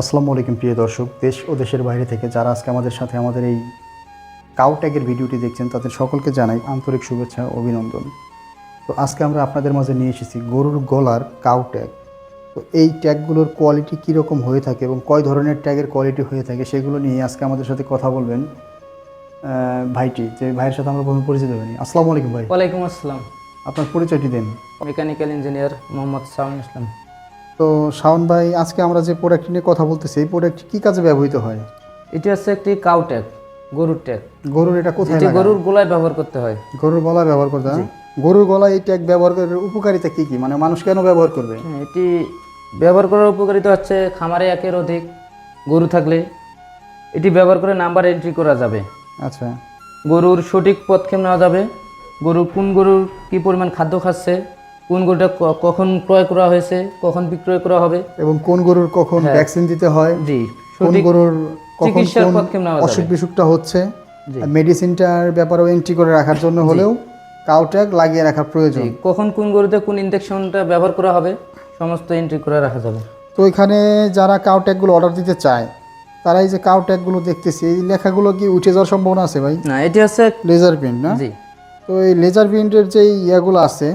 আসসালামু আলাইকুম প্রিয় দর্শক দেশ ও দেশের বাইরে থেকে যারা আজকে আমাদের সাথে আমাদের এই কাউ ট্যাগের ভিডিওটি দেখছেন তাদের সকলকে জানাই আন্তরিক শুভেচ্ছা ও অভিনন্দন। তো আজকে আমরা আপনাদের মাঝে নিয়ে এসেছি গরুর গলার কাউ ট্যাগ। তো এই ট্যাগগুলোর কোয়ালিটি কীরকম হয়ে থাকে এবং কয় ধরনের ট্যাগের কোয়ালিটি হয়ে থাকে সেগুলো নিয়ে আজকে আমাদের সাথে কথা বলবেন ভাইটি যে ভাইয়ের সাথে আমরা প্রথমে পরিচিত হইনি। আসসালামু আলাইকুম ভাই। ওয়ালাইকুম আসসালাম। আপনার পরিচয়টি দেন। Mechanical engineer Mohammad Saun Islam. তো শাওন ভাই আজকে আমরা যে প্রোডাক্ট নিয়ে কথা বলতেছি এই প্রোডাক্টটি কী কাজে ব্যবহৃত হয়? এটি হচ্ছে একটি কাউ ট্যাগ গরুর ট্যাগ গরুর এটা কোথায় এটি গরুর গলায় ব্যবহার করতে হয়। গরুর গলায় ব্যবহার করতে হয়? গরুর গলায় এই ট্যাগ ব্যবহার করার উপকারিতা কি কি? মানে মানুষ কেন ব্যবহার করবে? এটি ব্যবহার করার উপকারিতা হচ্ছে খামারে একের অধিক গরু থাকলে এটি ব্যবহার করে নাম্বার এন্ট্রি করা যাবে। আচ্ছা। গরুর সঠিক পদক্ষেপ নেওয়া যাবে। গরুর কোন গরুর কি পরিমাণ খাদ্য খাচ্ছে কোন গরুটা কখন ক্রয় করা হয়েছে কখন বিক্রয় করা হবে। এবং কোন গরুর কখন ভ্যাকসিন দিতে হয় জি। কোন গরুর কখন কোন অসুখ বিসুখটা হচ্ছে। মেডিসিনটার ব্যাপারেও এন্ট্রি করে রাখার জন্য হলেও কাউ ট্যাগ লাগিয়ে রাখা প্রয়োজন। কখন কোন গরুতে কোন ইনজেকশনটা ব্যবহার করা হবে সমস্ত এন্ট্রি করে রাখা যাবে। তো এখানে যারা কাউ ট্যাগগুলো অর্ডার দিতে চায় তারা এই যে কাউ ট্যাগগুলো দেখতেছি এই লেখাগুলো কি উঠে যাওয়ার সম্ভাবনা আছে ভাই? না এটি হচ্ছে লেজার প্রিন্ট না? জি। তো এই লেজার প্রিন্টের যে ইয়াগুলো আছে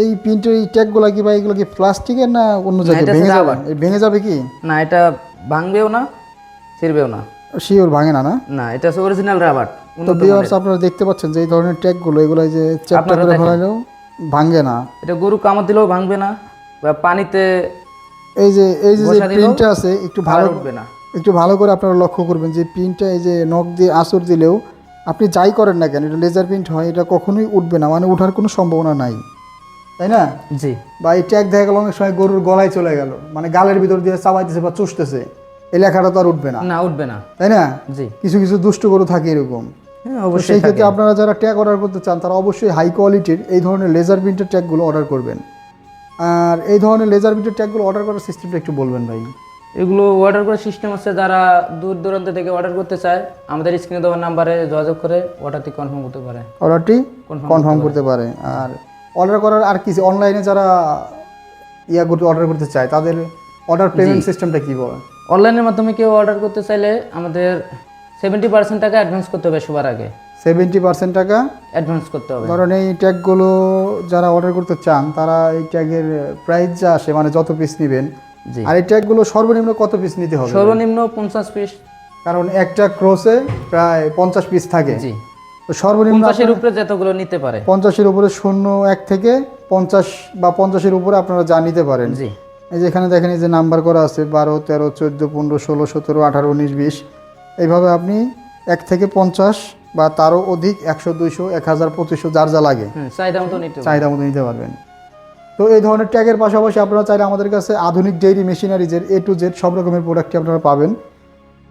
এই প্রিন্টের এই ট্যাগগুলো কি ভাই এগুলো কি প্লাস্টিকের না অন্য জায়গায় ভেঙে যাবে। এই ভেঙে যাবে কি? না এটা ভাঙবেও না ছিড়বেও না। শিওর ভাঙে না না? না এটা হচ্ছে অরিজিনাল রাবার তো ভিউয়ার্স আপনারা দেখতে পাচ্ছেন যে এই ধরনের ট্যাগগুলো এগুলো যে চ্যাপ্টা করে ফেলালেও ভাঙে না। এটা গরু কামড় দিলেও ভাঙবে না বা পানিতে এই যে এই যে প্রিন্টটা আছে একটু ভালো উঠবে না। একটু ভালো করে আপনারা লক্ষ্য করবেন যে প্রিন্টটা এই যে নখ দিয়ে আসর দিলেও আপনি যাই করেন না কেন এটা লেজার প্রিন্ট হয় এটা কখনোই উঠবে না মানে ওঠার কোনো সম্ভাবনা নাই। তাই না? জি। বা এই ট্যাগ দেখা গেল অনেক সময় গরুর গলায় চলে গেল। মানে গালের ভিতর দিয়ে চাবাইতেছে বা চুষতেছে। এই লেখাটা তো আর উঠবে না। না উঠবে না। তাই না? জি। কিছু কিছু দুষ্ট গরু থাকে এরকম। হ্যাঁ অবশ্যই সেই ক্ষেত্রে আপনারা যারা ট্যাগ অর্ডার করতে চান তারা অবশ্যই হাই কোয়ালিটির এই ধরনের লেজার প্রিন্টের ট্যাগগুলো অর্ডার করবেন। আর এই ধরনের লেজার প্রিন্টের ট্যাগগুলো অর্ডার করার সিস্টেমটা একটু বলবেন ভাই। এগুলো অর্ডার করার সিস্টেম হচ্ছে যারা দূর দূরান্ত থেকে অর্ডার করতে চায় আমাদের স্ক্রিনে দেওয়ার নাম্বারে যোগাযোগ করে অর্ডারটি কনফার্ম করতে পারে। অর্ডারটি কনফার্ম করতে পারে। আর অর্ডার করার আর কি অনলাইনে যারা ইয়া করতে অর্ডার করতে চায় তাদের অর্ডার পেমেন্ট সিস্টেমটা কী বলে অনলাইনের মাধ্যমে কেউ অর্ডার করতে চাইলে আমাদের সেভেন্টি পার্সেন্ট টাকা অ্যাডভান্স করতে হবে সবার আগে। সেভেন্টি পার্সেন্ট টাকা অ্যাডভান্স করতে হবে। কারণ এই ট্যাগগুলো যারা অর্ডার করতে চান তারা এই ট্যাগের প্রাইস যা আসে মানে যত পিস নেবেন আর এই ট্যাগগুলো সর্বনিম্ন কত পিস নিতে হবে? সর্বনিম্ন পঞ্চাশ পিস কারণ একটা ক্রসে প্রায় পঞ্চাশ পিস থাকে। জি। সর্বনিম্ন পঞ্চাশের উপরে যতগুলো নিতে পারে। পঞ্চাশের উপরে শূন্য এক থেকে পঞ্চাশ বা পঞ্চাশের উপরে আপনারা যা নিতে পারেন। জি। এই যে এখানে দেখেন এই যে নাম্বার করা আছে বারো তেরো চোদ্দ পনেরো ষোলো সতেরো আঠারো উনিশ বিশ। এইভাবে আপনি এক থেকে পঞ্চাশ বা তারও অধিক একশো দুইশো এক হাজার পঁচিশশো যার যা লাগে। চাহিদা মতো নিতে চাহিদা মতো নিতে পারবেন। তো এই ধরনের ট্যাগের পাশাপাশি আপনারা চাইলে আমাদের কাছে আধুনিক ডেইরি মেশিনারিজের এ টু জেড সব রকমের প্রোডাক্টটি আপনারা পাবেন।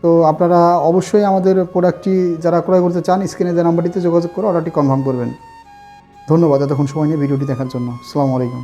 তো আপনারা অবশ্যই আমাদের প্রোডাক্টটি যারা ক্রয় করতে চান স্ক্রিনে যে নাম্বারটিতে যোগাযোগ করে অর্ডারটি কনফার্ম করবেন। ধন্যবাদ এতক্ষণ সময় নিয়ে ভিডিওটি দেখার জন্য। আসসালামু আলাইকুম।